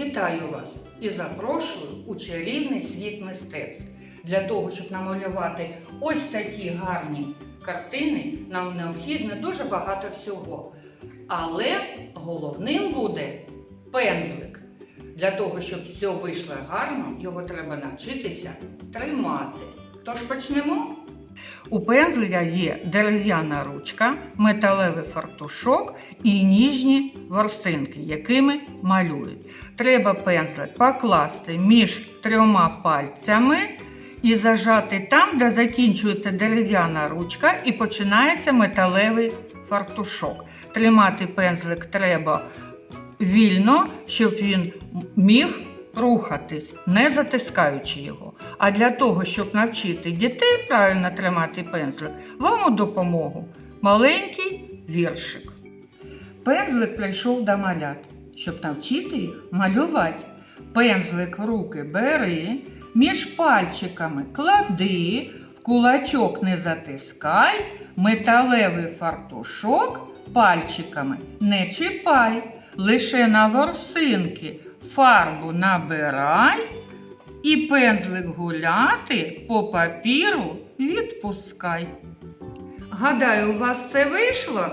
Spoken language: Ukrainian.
вітаю вас і запрошую у чарівний світ мистецтв. Для того, щоб намалювати ось такі гарні картини, нам необхідно дуже багато всього. Але головним буде пензлик. Для того, щоб все вийшло гарно, його треба навчитися тримати. Тож почнемо. У пензля є дерев'яна ручка, металевий фартушок і ніжні ворсинки, якими малюють. Треба пензлик покласти між трьома пальцями і зажати там, де закінчується дерев'яна ручка і починається металевий фартушок. Тримати пензлик треба вільно, щоб він міг рухатись, не затискаючи його. А для того, щоб навчити дітей правильно тримати пензлик, вам у допомогу маленький віршик. Пензлик прийшов до малят, щоб навчити їх малювати. Пензлик в руки бери, між пальчиками клади, в кулачок не затискай, металевий фартушок пальчиками не чіпай, лише на ворсинки фарбу набирай і пензлик гуляти по папіру відпускай. Гадаю, у вас це вийшло?